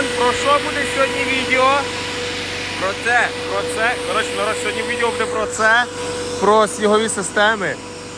сезон. Про що буде сьогодні відео? Про це, про це. Коротше, народ, сьогодні відео буде про це, про снігові системи,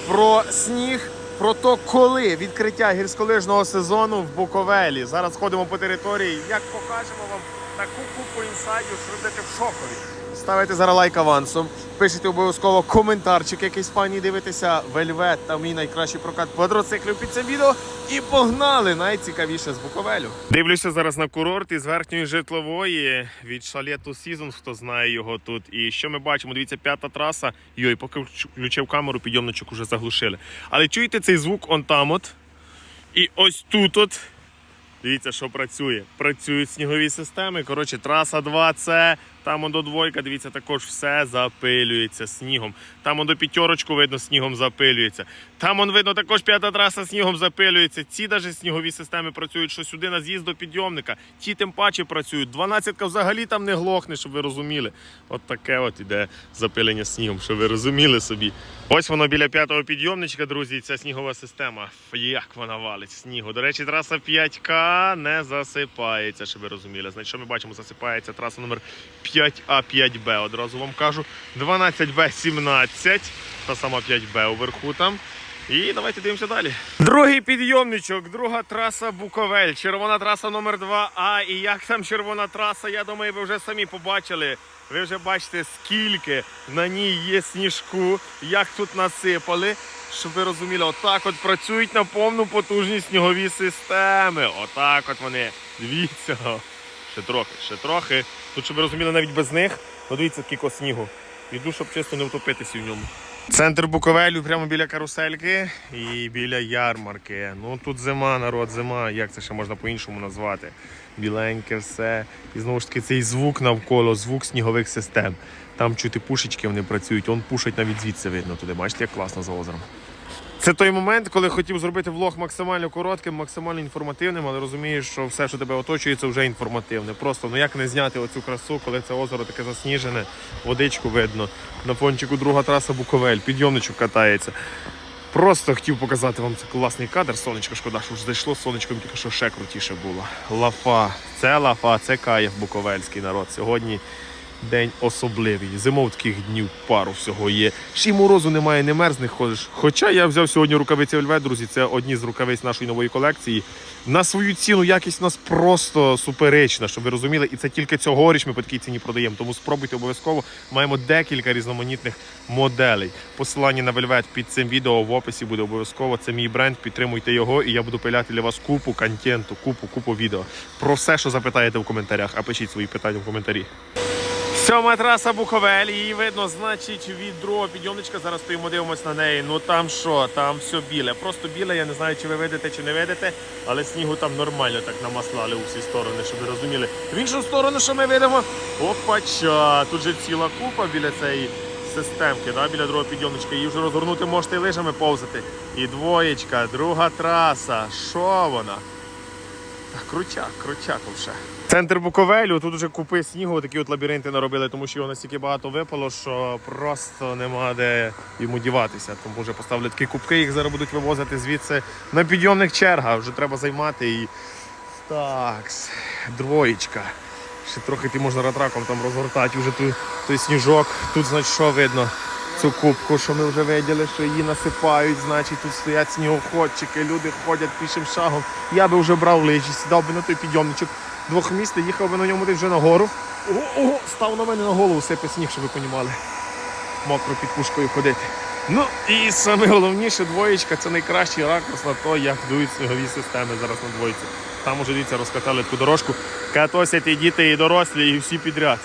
про сніг, про то, коли відкриття гірськолижного сезону в Буковелі. Зараз ходимо по території, як покажемо вам таку купу інсайдів, що будете в шокові. Ставите зараз лайк авансом, пишіть обов'язково коментарчик, якийсь пані дивитеся, вельвет та мій найкращий прокат квадроциклів під цим відео. І погнали! Найцікавіше з Буковелю. Дивлюся зараз на курорт із верхньої житлової від шалету Seasons, хто знає його тут. І що ми бачимо? Дивіться, п'ята траса. Йой, поки включив камеру, підйомничок уже заглушили. Але чуєте цей звук он там от. І ось тут от. Дивіться, що працює. Працюють снігові системи. Коротше, траса 2 це там до двойка, дивіться, також все запилюється снігом. Там до п'ятерочку видно, снігом запилюється. Там он видно, також п'ята траса снігом запилюється. Ці навіть снігові системи працюють, що сюди на з'їзд до підйомника. Ті тим паче працюють. Дванадцятка взагалі там не глохне, щоб ви розуміли. От таке от іде запилення снігом, щоб ви розуміли собі. Ось воно біля п'ятого підйомничка, друзі, ця снігова система. Як вона валить снігу. До речі, траса 5К не засипається, щоб ви розуміли. Значить, що ми бачимо, засипається траса номер 5А, 5Б. Одразу вам кажу. 12Б, 17. Та сама 5Б уверху там. І давайте дивимося далі. Другий підйомничок, друга траса Буковель. Червона траса номер 2А. І як там червона траса, я думаю, ви вже самі побачили. Ви вже бачите, скільки на ній є сніжку, як тут насипали. Щоб ви розуміли, отак от працюють на повну потужність снігові системи. Отак от вони. Дивіться. Ще трохи, ще трохи. Тут, щоб ви розуміли, навіть без них, ну дивіться, скільки снігу. Іду, щоб чисто не втопитися в ньому. Центр Буковелю прямо біля карусельки і біля ярмарки. Ну тут зима, народ, зима. Як це ще можна по-іншому назвати? Біленьке все. І знову ж таки цей звук навколо, звук снігових систем. Там чути пушечки, вони працюють. Он пушать навіть звідси видно туди. Бачите, як класно за озером. Це той момент, коли хотів зробити влог максимально коротким, максимально інформативним, але розумієш, що все, що тебе оточує, це вже інформативне. Просто ну як не зняти оцю красу, коли це озеро таке засніжене, водичку видно. На фончику друга траса Буковель, підйомничок катається. Просто хотів показати вам це класний кадр. Сонечко, шкода, що вже зайшло сонечком, тільки що ще крутіше було. Лафа, це лафа, це каєв буковельський народ. Сьогодні день особливий. Зимов таких днів пару всього є. Ще й морозу немає, не мерзне ходиш. Хоча я взяв сьогодні рукавиці Вельвет, друзі, це одні з рукавиць нашої нової колекції. На свою ціну якість у нас просто суперечна, щоб ви розуміли. І це тільки цьогоріч ми по такій ціні продаємо. Тому спробуйте обов'язково. Маємо декілька різноманітних моделей. Посилання на Вельвет під цим відео в описі буде обов'язково. Це мій бренд. Підтримуйте його, і я буду пиляти для вас купу контенту, купу, купу відео. Про все, що запитаєте в коментарях, а пишіть свої питання в коментарі. Сьома траса Буковель, її видно, значить, від другого підйомничка. Зараз стоїмо, дивимося на неї. Ну там що, там все біле. Просто біле, я не знаю, чи ви видите, чи не видите, але снігу там нормально так намаслали у всі сторони, щоб ви розуміли. В іншу сторону, що ми видимо, опача, тут же ціла купа біля цієї системки, да, біля другого підйомничка. Її вже розгорнути можете і лижами повзати. І двоєчка, друга траса. Що вона? Крутяк, крутяк вже. Центр Буковелю, тут вже купи снігу, такі от лабіринти наробили, тому що його настільки багато випало, що просто нема де йому діватися. Тому вже поставили такі кубки, їх зараз будуть вивозити звідси на підйомних чергах. Вже треба займати і. Так, двоєчка. Ще трохи ти можна ратраком там розгортати вже той, той сніжок. Тут, значить, що видно? Цю кубку, що ми вже виділи, що її насипають, значить тут стоять снігоходчики, люди ходять пішим шагом. Я би вже брав лижі, сідав би на той підйомничок двохмісний, їхав би на ньому вже нагору. Ого, ого, став на мене на голову, сипе сніг, щоб ви понімали. Мокро під пушкою ходити. Ну і саме головніше двоєчка це найкращий ракурс на те, як дують снігові системи зараз на двойці. Там уже дивіться, розкатали таку дорожку. Катосять і діти, і дорослі, і всі підряд.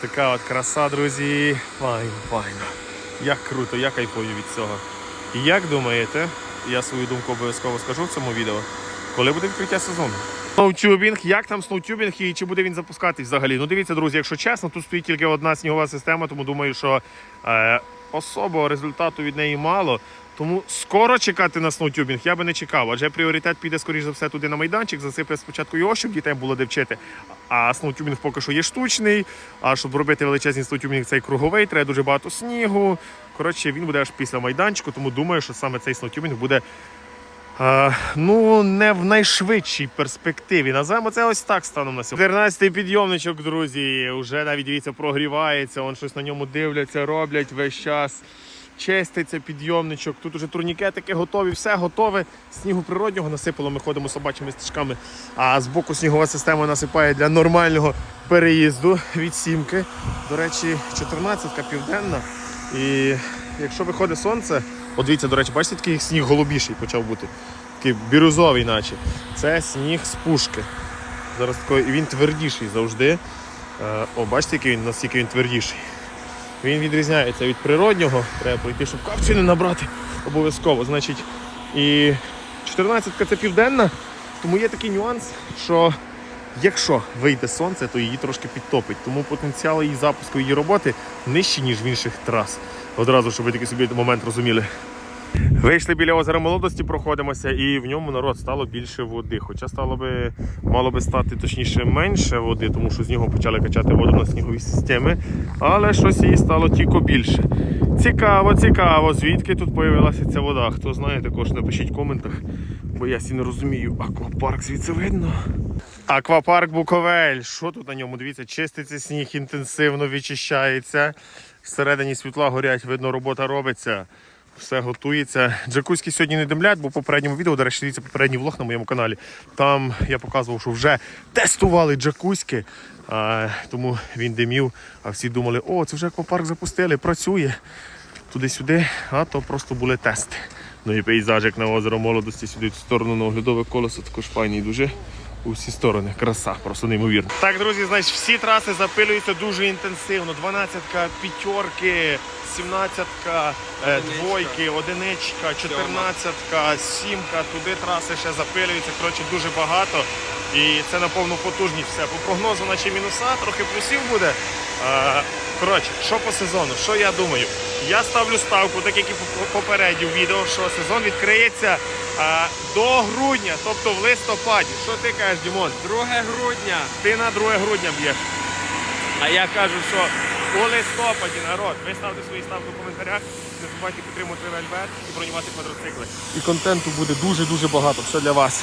Така от краса, друзі. Файно, файно. Як круто, я кайфую від цього. І як думаєте, я свою думку обов'язково скажу в цьому відео, коли буде відкриття сезону? Сноутюбінг, як там сноутюбінг і чи буде він запускатись взагалі? Ну дивіться, друзі, якщо чесно, тут стоїть тільки одна снігова система, тому думаю, що е, особого результату від неї мало. Тому скоро чекати на сноутюбінг я би не чекав, адже пріоритет піде, скоріш за все, туди на майданчик, засипле спочатку його, щоб дітей було де вчити. А сноутюбінг поки що є штучний. А щоб робити величезний сноутюбінг, цей круговий, треба дуже багато снігу. Коротше, він буде аж після майданчику, тому думаю, що саме цей сноутюбінг буде ну, не в найшвидшій перспективі. Називаємо це ось так станом на сьогодні. 14-й підйомничок, друзі. Вже навіть дивіться, прогрівається, он щось на ньому дивляться, роблять весь час. Чиститься підйомничок. Тут уже турнікетики готові, все готове. Снігу природнього насипало. Ми ходимо собачими стежками. А з боку снігова система насипає для нормального переїзду від сімки. До речі, 14-ка південна. І якщо виходить сонце, от дивіться, до речі, бачите, такий сніг голубіший почав бути. Такий бірюзовий, наче. Це сніг з пушки. Зараз такий, і він твердіший завжди. Е, О, бачите, який він, наскільки він твердіший. Він відрізняється від природнього. Треба пройти, щоб капці не набрати обов'язково. Значить, і 14-ка це південна, тому є такий нюанс, що якщо вийде сонце, то її трошки підтопить. Тому потенціал її запуску її роботи нижчий, ніж в інших трас. Одразу, щоб ви такий собі момент розуміли. Вийшли біля озера молодості, проходимося, і в ньому народ стало більше води. Хоча стало би, мало би стати точніше менше води, тому що з нього почали качати воду на снігові системи. Але щось її стало тільки більше. Цікаво, цікаво, звідки тут появилася ця вода. Хто знає, також напишіть в коментах, бо я сі не розумію. Аквапарк звідси видно. Аквапарк Буковель. Що тут на ньому? Дивіться, чиститься сніг, інтенсивно відчищається. Всередині світла горять, видно, робота робиться. Все готується. Джакузькі сьогодні не димлять, бо в попередньому відео, до речі, дивіться попередній влог на моєму каналі. Там я показував, що вже тестували джакузьки, а, тому він димів, а всі думали, о, це вже аквапарк запустили, працює туди-сюди, а то просто були тести. Ну і пейзажик на озеро молодості сюди в сторону на оглядове колесо також файний дуже. У всі сторони. Краса, просто неймовірно. Так, друзі, значить, всі траси запилюються дуже інтенсивно. 12-ка, п'ятерки, 17-ка, е, двойки, одиничка, 14-ка, сімка. Туди траси ще запилюються. Коротше, дуже багато. І це на повну потужність все. По прогнозу, наче мінуса, трохи плюсів буде. Коротше, що по сезону? Що я думаю? Я ставлю ставку, так як і поп- попередньо відео, що сезон відкриється а, до грудня, тобто в листопаді. Що ти кажеш, Дімон? 2 грудня. Ти на 2 грудня б'єш. А я кажу, що у листопаді народ. Ви ставте свої ставки в коментарях. Не забувайте підтримувати Вельвет і бронювати квадроцикли. І контенту буде дуже-дуже багато. Все для вас.